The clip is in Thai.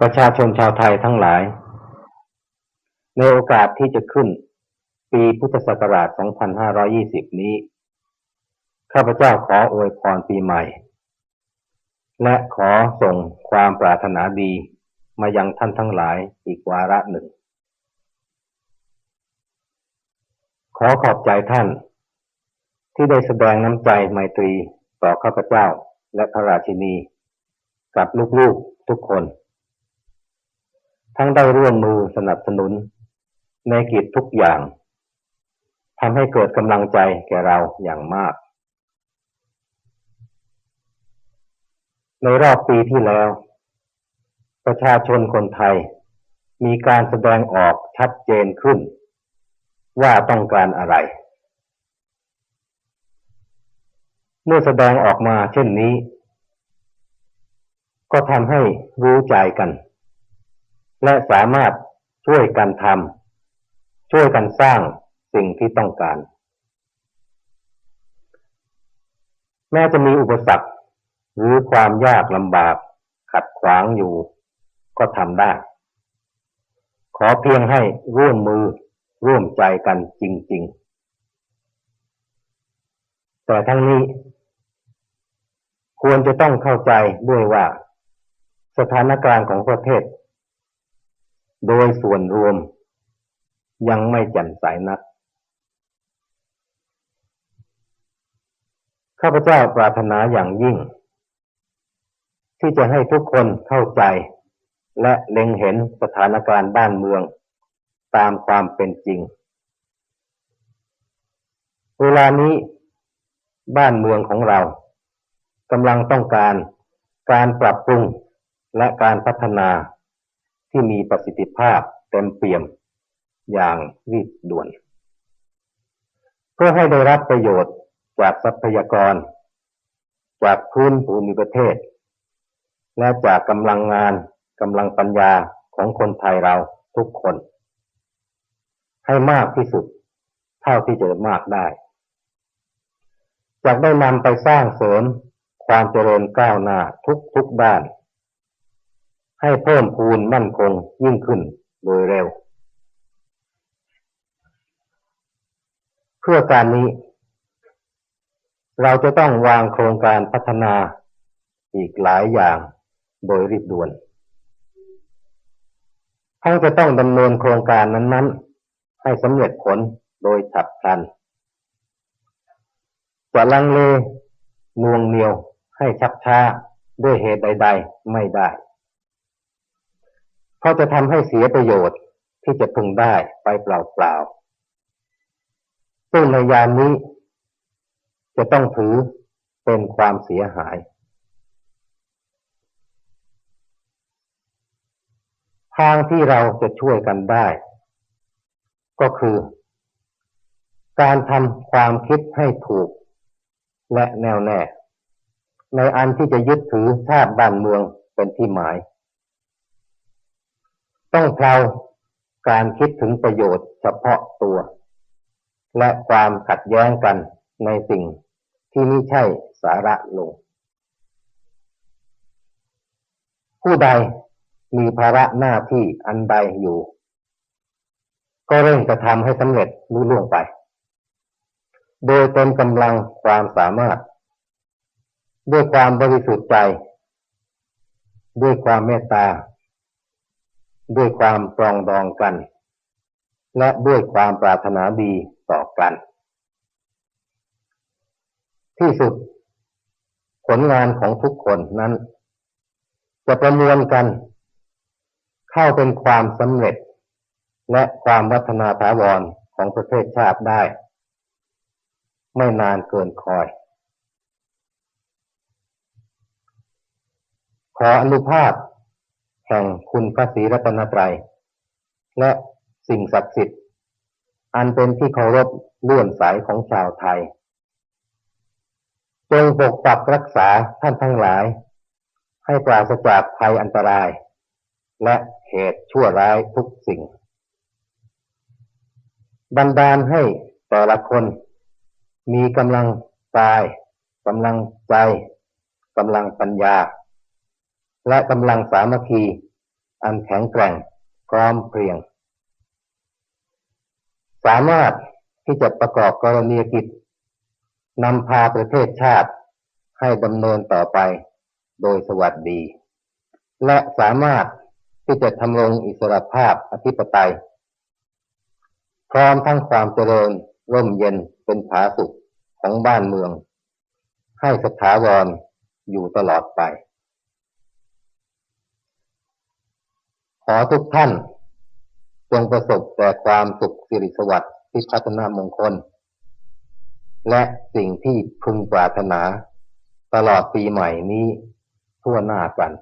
ประชาชนชาวไทยทั้งหลาย ในโอกาสที่จะขึ้น ปีพุทธศักราช 2520 นี้ ข้าพเจ้าขออวยพรปีใหม่ และขอส่งความปรารถนาดีมายังท่านทั้งหลายอีกวาระหนึ่ง ขอขอบใจท่าน ที่ได้แสดงน้ำใจไมตรีต่อข้าพเจ้าและพระราชินี กับลูกๆทุกคน ทั้งได้ร่วมมือสนับสนุน ในกิจทุกอย่างทำให้เกิดกำลังใจแก่เราอย่างมาก ในรอบปีที่แล้ว ประชาชนคนไทย มีการแสดงออกชัดเจนขึ้น ว่าต้องการอะไร เมื่อแสดงออกมาเช่นนี้ ก็ทำให้รู้ใจกัน และสามารถช่วยกันทำช่วยกันสร้างสิ่งที่ต้องการ แม้จะมีอุปสรรคหรือความยากลำบากขัดขวางอยู่ก็ทำได้ ขอเพียงให้ร่วมมือร่วมใจกันจริง ๆ แต่ทั้งนี้ ควรจะต้องเข้าใจด้วยว่า สถานการณ์ของประเทศ โดยส่วนรวมยังไม่แจ่มใสนัก ข้าพเจ้าปรารถนาอย่างยิ่ง ที่จะให้ทุกคนเข้าใจ และเล็งเห็นสถานการณ์บ้านเมือง ตามความเป็นจริง เวลานี้บ้านเมืองของเรากำลังต้องการการปรับปรุงและการพัฒนา ที่มีประสิทธิภาพเต็มเปี่ยมอย่างรีบด่วน เพื่อให้ได้รับประโยชน์จากทรัพยากร จากพื้นภูมิประเทศ และจากกำลังงานกำลังปัญญาของคนไทยเราทุกคน ให้มากที่สุด เท่าที่จะมากได้จะได้นำไปสร้างเสริมความเจริญก้าวหน้าทุกทุกด้าน ให้เพิ่มพูนมั่นคงยิ่งขึ้นโดยเร็ว เพื่อการนี้ เราจะต้องวางโครงการพัฒนาอีกหลายอย่างโดยรีบด่วนทั้งจะต้องดำเนินโครงการนั้น ๆ ให้สำเร็จผลโดยฉับพลันจะลังเลนวงเหนียวให้ชักช้าด้วยเหตุใด ๆ ไม่ได้ เพราะจะทำให้เสียประโยชน์ที่จะพึงได้ไปเปล่าๆซึ่งในยามนี้ จะต้องถือเป็นความเสียหาย ทางที่เราจะช่วยกันได้ ก็คือ การทำความคิดให้ถูก และแน่วแน่ ในอันที่จะยึดถือชาติบ้านเมืองเป็นที่หมาย ต้องเพลาการคิดถึงประโยชน์เฉพาะตัว และความขัดแย้งกันในสิ่งที่ไม่ใช่สาระลง ผู้ใดมีภาระหน้าที่อันใดอยู่ ก็เร่งจะทำให้สำเร็จรุ่ล่วงไป โดยเต็มกำลังความสามารถ ด้วยความบริสุทธิ์ใจ ด้วยความเมตตา ด้วยความปรองดองกัน และด้วยความปรารถนาดีต่อกัน ที่สุด ผลงานของทุกคนนั้น จะประมวลกัน เข้าเป็นความสำเร็จ และความวัฒนาถาวรของประเทศชาติได้ ไม่นานเกินคอย ขออนุภาพ แห่งคุณพระศรีรัตนตรัย และสิ่งศักดิ์สิทธิ์ อันเป็นที่เคารพเลื่อมใสของชาวไทย จงปกปักรักษาท่านทั้งหลาย ให้ปราศจากภัยอันตราย และเหตุชั่วร้ายทุกสิ่ง บันดาลให้แต่ละคน มีกำลังกายกำลังใจกำลังปัญญา และกำลังสามัคคี อันแข็งแกร่งพร้อมเพรียง สามารถที่จะประกอบกรณียกิจนำพาประเทศชาติให้ดำเนินต่อไปโดยสวัสดี และสามารถที่จะทำรงอิสรภาพอธิปไตย พร้อมทั้งความเจริญร่มเย็นเป็นผาสุขของบ้านเมือง ให้สถาวรอยู่ตลอดไป อทุกท่าน จงประสบแต่ความสุขสิริสวัสดิ์ที่พัฒนามงคล และสิ่งที่พึงปรารถนา ตลอดปีใหม่นี้ทั่วหน้ากัน